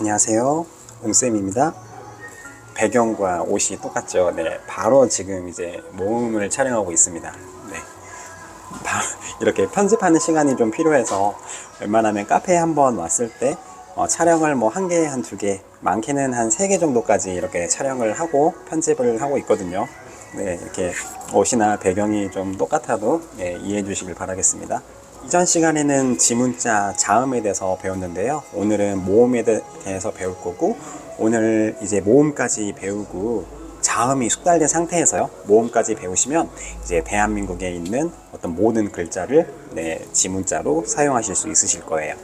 안녕하세요. 옹쌤입니다. 배경과 옷이 똑같죠. 네. 바로 지금 이제 모음을 촬영하고 있습니다. 네. 바- 이렇게 편집하는 시간이 좀 필요해서 웬만하면 카페에 한번 왔을 때 어, 촬영을 뭐 한 개, 한 두 개, 많게는 한 세 개 정도까지 이렇게 촬영을 하고 편집을 하고 있거든요. 네, 이렇게 옷이나 배경이 좀 똑같아도 예, 이해해 주시길 바라겠습니다. 이전 시간에는 지문자 자음에 대해서 배웠는데요. 오늘은 모음에 대- 대해서 배울 거고, 오늘 이제 모음까지 배우고, 자음이 숙달된 상태에서요. 모음까지 배우시면 이제 대한민국에 있는 어떤 모든 글자를 네, 지문자로 사용하실 수 있으실 거예요.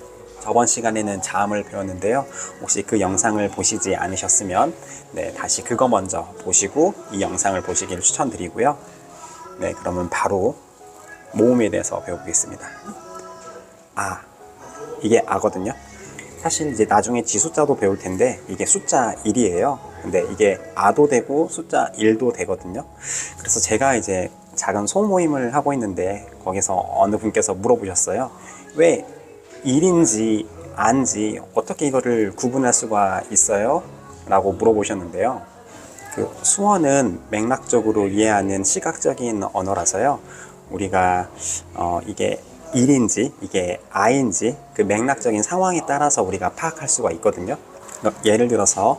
저번 시간에는 자음을 배웠는데요. 혹시 그 영상을 보시지 않으셨으면 네, 다시 그거 먼저 보시고 이 영상을 보시기를 추천드리고요. 네, 그러면 바로 모음에 대해서 배워보겠습니다. 아, 이게 아거든요. 사실 이제 나중에 지숫자도 배울 텐데 이게 숫자 1이에요. 근데 이게 아도 되고 숫자 1도 되거든요. 그래서 제가 이제 작은 소모임을 하고 있는데 거기서 어느 분께서 물어보셨어요. 왜 1인지 안지 어떻게 이거를 구분할 수가 있어요? 라고 물어보셨는데요. 그 수어는 맥락적으로 이해하는 시각적인 언어라서요. 우리가 어, 이게 일인지 이게 아인지 그 맥락적인 상황에 따라서 우리가 파악할 수가 있거든요. 예를 들어서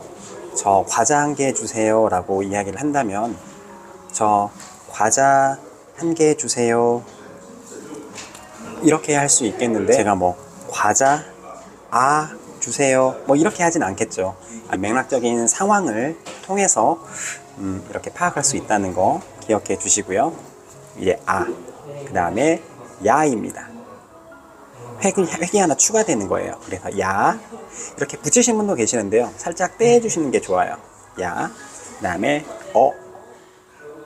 저 과자 한 개 주세요 라고 이야기를 한다면 저 과자 한 개 주세요. 이렇게 할 수 있겠는데 제가 뭐 과자 아 주세요 뭐 이렇게 하진 않겠죠 아, 맥락적인 상황을 통해서 음, 이렇게 파악할 수 있다는 거 기억해 주시고요 이제 아 그 다음에 야입니다. 획이, 획이 하나 추가되는 거예요. 그래서 야. 이렇게 붙이신 분도 계시는데요. 살짝 떼주시는 게 좋아요. 야 그 다음에 어.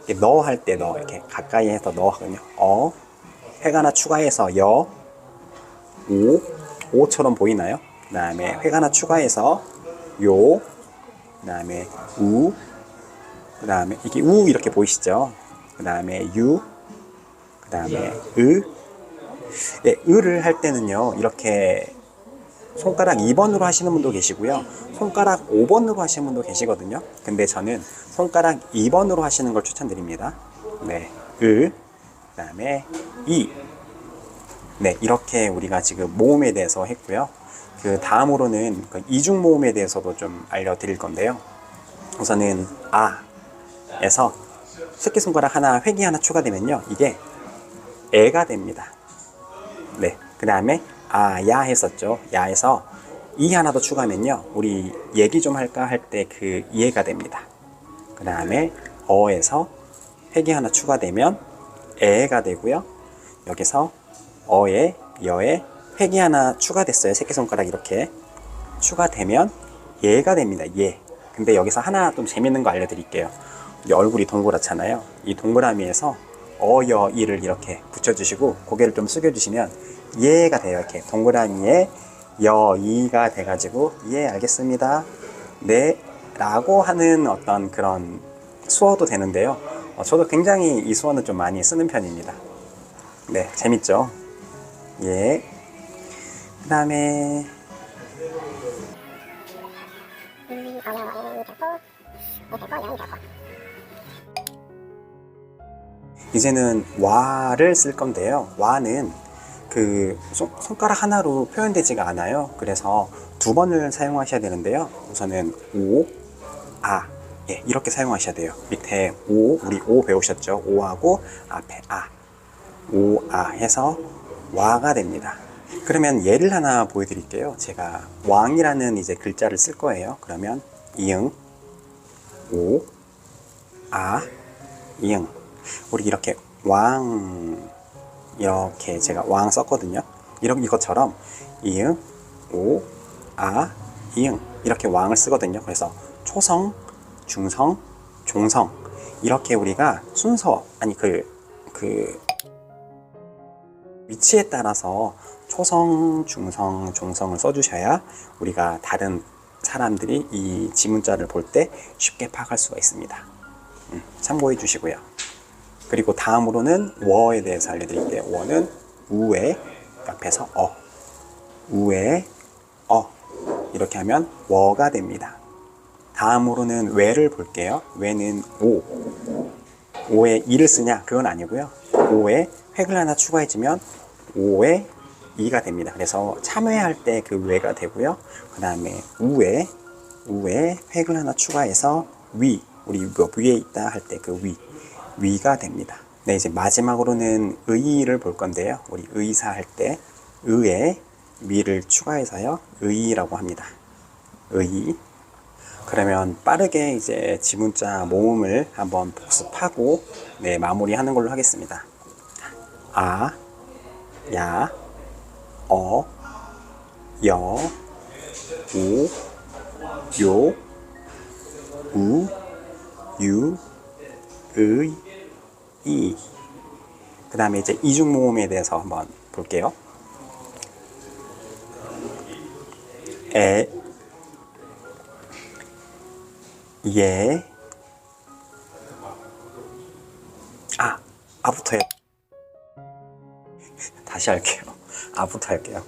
이렇게 너할 때 너 이렇게 가까이 해서 너 하거든요. 어. 획 하나 추가해서 여, 오, 오처럼 보이나요? 그 다음에 획 하나 추가해서 요, 그 다음에 우, 그 다음에 이게 우 이렇게 보이시죠? 그 다음에 유, 그 다음에 으. 네, 으를 할 때는요, 이렇게 손가락 2번으로 하시는 분도 계시고요. 손가락 5번으로 하시는 분도 계시거든요. 근데 저는 손가락 2번으로 하시는 걸 추천드립니다. 네, 으, 그 다음에 이. 네, 이렇게 우리가 지금 모음에 대해서 했고요. 그 다음으로는 그 이중 모음에 대해서도 좀 알려드릴 건데요. 우선은 아에서 새끼손가락 하나, 획이 하나 추가되면요. 이게 애가 됩니다. 네, 그 다음에 아, 야 했었죠. 야에서 이 하나 더 추가하면요. 우리 얘기 좀 할까 할 때 그 이해가 됩니다. 그 다음에 어에서 획이 하나 추가되면 애가 되고요. 여기서 어에 여에 획이 하나 추가됐어요. 새끼손가락 이렇게 추가되면 얘가 됩니다. 얘. 근데 여기서 하나 좀 재밌는 거 알려드릴게요. 이 얼굴이 동그랗잖아요. 이 동그라미에서 어여 이를 이렇게 붙여주시고 고개를 좀 숙여주시면 얘가 돼요. 이렇게 동그라미에 여 이가 돼가지고 예 알겠습니다. 네 라고 하는 어떤 그런 수어도 되는데요. 어, 저도 굉장히 이 수어는 좀 많이 쓰는 편입니다. 네, 재밌죠? 예. 그 다음에, 음, 어, 여, 이 되고, 이 되고, 여이 되고. 이제는 와를 쓸 건데요. 와는 그 손, 손가락 하나로 표현되지가 않아요. 그래서 두 번을 사용하셔야 되는데요. 우선은 오, 아. 예, 이렇게 사용하셔야 돼요. 밑에 오, 우리 오 배우셨죠? 오하고 앞에 아. 오, 아 해서 와가 됩니다. 그러면 예를 하나 보여드릴게요. 제가 왕이라는 이제 글자를 쓸 거예요. 그러면 이응, 오, 아, 이응. 우리 이렇게 왕 이렇게 제가 왕 썼거든요. 이런 이것처럼 이응, 오, 아, 이응 이렇게 왕을 쓰거든요. 그래서 초성, 중성, 종성 이렇게 우리가 순서 아니 그그 위치에 따라서 초성, 중성, 종성을 써주셔야 우리가 다른 사람들이 이 지문자를 볼 때 쉽게 파악할 수가 있습니다. 음, 참고해 주시고요. 그리고 다음으로는 워에 대해서 알려드릴게요. 워는 우에 옆에서 어, 우에 어 이렇게 하면 워가 됩니다. 다음으로는 왜를 볼게요. 왜는 오. 오에 이를 쓰냐? 그건 아니고요. 오에 획을 하나 추가해주면 오에 이가 됩니다. 그래서 참회할 때그 왜가 되고요. 그 다음에 우에 우에 획을 하나 추가해서 위 우리 뭐 위에 있다 할 때 그 위 위가 됩니다. 네 이제 마지막으로는 의를 볼 건데요. 우리 의사 할 때 의에 위를 추가해서요 의라고 합니다. 의 그러면 빠르게 이제 지문자 모음을 한번 복습하고 네 마무리하는 걸로 하겠습니다. 아, 야, 어, 여, 우, 요, 우, 유, 의, 이. 그 다음에 이제 이중 모음에 대해서 한번 볼게요. 에, 예, 아, 아부터 해. 다시 할게요. 아부터 할게요.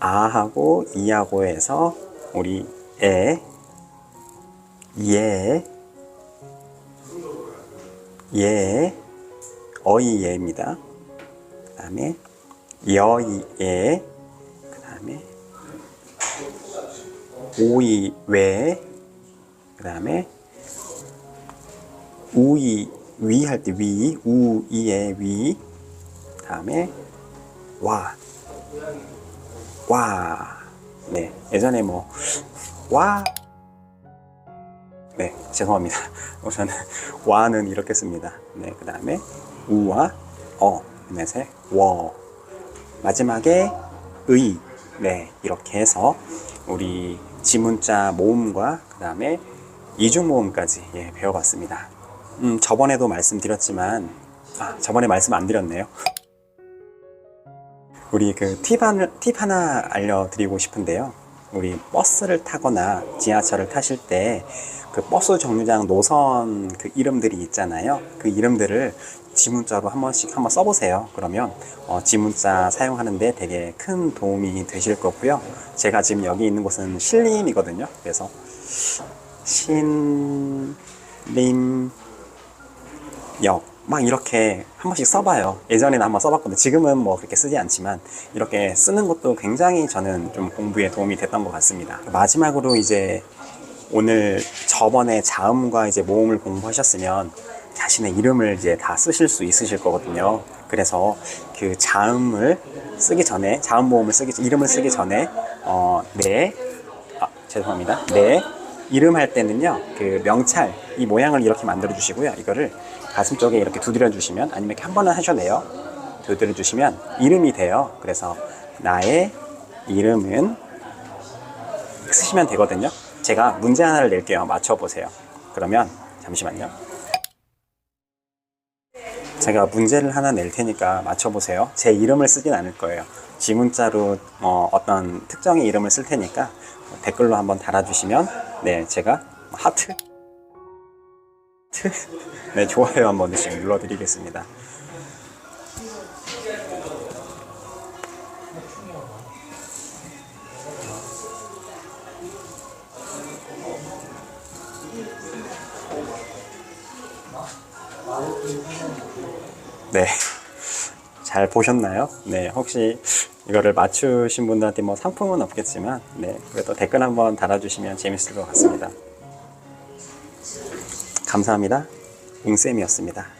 아하고 이하고 해서 우리 에, 예, 예, 어이 예입니다. 그 다음에 여이 예, 그 다음에 오이 외, 그 다음에 우이 위 할 때 위, 우이의 위, 다음에 와, 와, 네 예전에 뭐 와, 네 죄송합니다. 우선 와는 이렇게 씁니다. 네 그 다음에 우와 어, 그다음에 워, 마지막에 의, 네 이렇게 해서 우리 지문자 모음과 그 다음에 이중 모음까지 예, 배워봤습니다. 음, 저번에도 말씀드렸지만, 아, 저번에 말씀 안 드렸네요. 우리 그 팁 하나 알려드리고 싶은데요. 우리 버스를 타거나 지하철을 타실 때 그 버스 정류장 노선 그 이름들이 있잖아요. 그 이름들을 지문자로 한 번씩 한번 써보세요. 그러면 어, 지문자 사용하는데 되게 큰 도움이 되실 거고요. 제가 지금 여기 있는 곳은 신림이거든요. 그래서 신림 역. 막 이렇게 한 번씩 써봐요. 예전에는 한번 써봤거든요. 지금은 뭐 그렇게 쓰지 않지만 이렇게 쓰는 것도 굉장히 저는 좀 공부에 도움이 됐던 것 같습니다. 마지막으로 이제 오늘 저번에 자음과 이제 모음을 공부하셨으면 자신의 이름을 이제 다 쓰실 수 있으실 거거든요. 그래서 그 자음을 쓰기 전에 자음 모음을 쓰기 이름을 쓰기 전에 어네 아, 죄송합니다. 네. 이름 할 때는요, 그 명찰, 이 모양을 이렇게 만들어 주시고요. 이거를 가슴 쪽에 이렇게 두드려 주시면, 아니면 이렇게 한 번은 하셔도 돼요. 두드려 주시면 이름이 돼요. 그래서 나의 이름은 쓰시면 되거든요. 제가 문제 하나를 낼게요. 맞춰보세요. 그러면, 잠시만요. 제가 문제를 하나 낼 테니까 맞춰보세요. 제 이름을 쓰진 않을 거예요. 지문자로 어, 어떤 특정의 이름을 쓸 테니까 댓글로 한번 달아주시면 네 제가 하트 네 좋아요 한 번 씩 눌러드리겠습니다. 네. 잘 보셨나요? 네, 혹시 이거를 맞추신 분들한테 뭐 상품은 없겠지만, 네, 그래도 댓글 한번 달아주시면 재밌을 것 같습니다. 감사합니다. 웅쌤이었습니다.